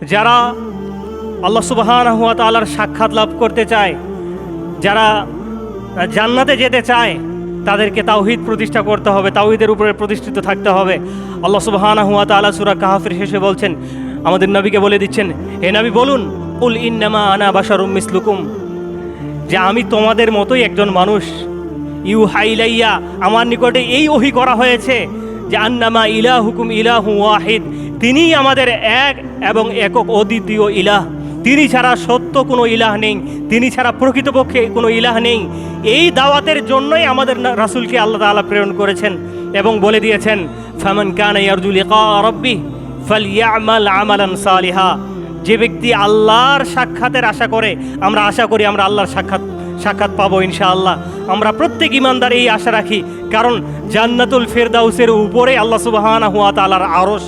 যারা আল্লাহ সুবাহান তালার সাক্ষাৎ লাভ করতে চায়, যারা জান্নাতে যেতে চায়, তাদেরকে তাওহিদ প্রতিষ্ঠা করতে হবে, তাওহিদের উপরে প্রতিষ্ঠিত থাকতে হবে। আল্লাহ সুবাহানা হুয়া তালা সুরা কাহাফের শেষে বলছেন, আমাদের নবীকে বলে দিচ্ছেন, হে নবী, বলুন উল ইন্নামা আনা বাসারুম মিসলুকুম যে আমি তোমাদের মতোই একজন মানুষ। ইউ হাইলাইয়া, আমার নিকটে এই ওহি করা হয়েছে। যে আন্নামা ইলা হুকুম ইলাহু ওয়াহিদ। তিনিই আমাদের এক এবং একক অদ্বিতীয় ইলাহ। তিনি ছাড়া সত্য কোনো ইলাহ নেই। তিনি ছাড়া প্রকৃতপক্ষে কোনো ইলাহ নেই। এই দাওয়াতের জন্যই আমাদের রাসুলকে আল্লাহ তাআলা প্রেরণ করেছেন এবং বলে দিয়েছেন, ফামান কানা ইয়ারজু লিকা রাব্বি ফালইয়ামাল আমালান সালিহা। যে ব্যক্তি আল্লাহর সাক্ষাতের আশা করে, আমরা আশা করি আমরা আল্লাহর সাক্ষাৎ সাক্ষাৎ পাবো ইনশাআল্লাহ। আমরা প্রত্যেক ইমানদার এই আশা রাখি, কারণ জান্নাতুল ফেরদাউসের উপরে আল্লাহ সুবাহানা হুয়া তালার আরস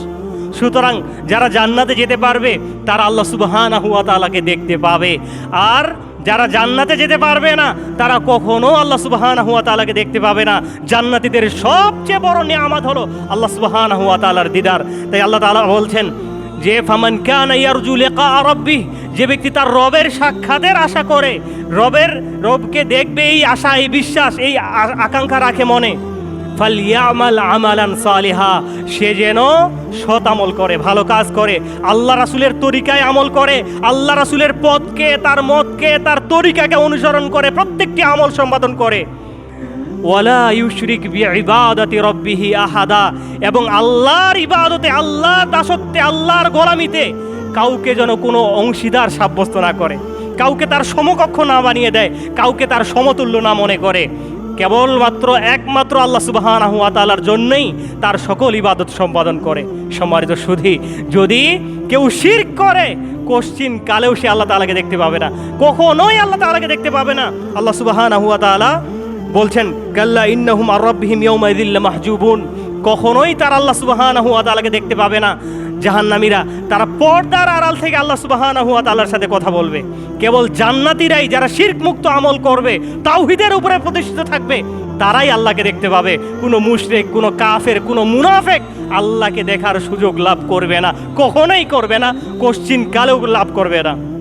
সুতরাং যারা জান্নাতে যেতে পারবে, তারা আল্লাহ সুবাহানা হুয়া তালাকে দেখতে পাবে। আর যারা জান্নাতে যেতে পারবে না, তারা কখনো আল্লাহ সুবাহানা হুয়া তালাকে দেখতে পাবে না। জান্নাতীদের সবচেয়ে বড় নিয়ামত হলো আল্লাহ সুবাহানা হুয়া তালার দিদার। তাই আল্লাহ তাআলা বলছেন যে, ফামান কানা ইয়ারজু লিকা রাব্বি যে ব্যক্তি তার রবের সাক্ষাতের আশা করে, রবের রবকে দেখবে এই আশা, এই বিশ্বাস, এই আকাঙ্ক্ষা রাখে মনে। ফালিয়ামাল আমালান সালিহা, সে যেন সৎ আমল করে, ভালো কাজ করে। আল্লাহ রাসুলের তরিকায় আমল করে, আল্লাহ রাসুলের পথকে, তার মতকে, তার তরিকাকে অনুসরণ করে, প্রত্যেকটি আমল সম্পাদন করে। ওয়ালা ইউশরিক বিইবাদাতি রাব্বিহি আহাদা, এবং আল্লাহর ইবাদতে, আল্লাহর দাসত্বে, আল্লাহর গোলামিতে কাউকে যেন কোনো অংশীদার সাব্যস্ত না করে। কাউকে তার সমকক্ষ না বানিয়ে দেয়, কাউকে তার সমতুল্য না মনে করে। কেবলমাত্র একমাত্র আল্লাহ সুবহানাহু ওয়া তাআলার জন্যই তার সকল ইবাদত সম্পাদন করে। সম্মানিত সুধী, যদি কেউ শির করে, কোশ্চিন কালেও সে আল্লাহ তাআলাকে দেখতে পাবে না। কখনোই আল্লাহ তাআলাকে দেখতে পাবে না। আল্লাহ সুবহানাহু ওয়া তাআলা বলছেন, কাল্লা ইন্নাহুম আর রব্বিহিম ইয়াউমাইযিল মাহজুবুন কখনোই তার আল্লাহ সুবহানাহু ওয়া তাআলাকে দেখতে পাবে না। জাহান্নামীরা তারা পর্দার আড়াল থেকে আল্লাহ সুবহানাহু ওয়া তাআলার সাথে কথা বলবে। কেবল জান্নাতীরাই যারা শিরক মুক্ত আমল করবে, তাওহীদের উপরে প্রতিষ্ঠিত থাকবে, তারাই আল্লাহকে দেখতে পাবে। কোনো মুশরেক, কোনো কাফের, কোনো মুনাফেক আল্লাহকে দেখার সুযোগ লাভ করবে না, কখনোই করবে না, কোশ্চিন কালেও লাভ করবে না।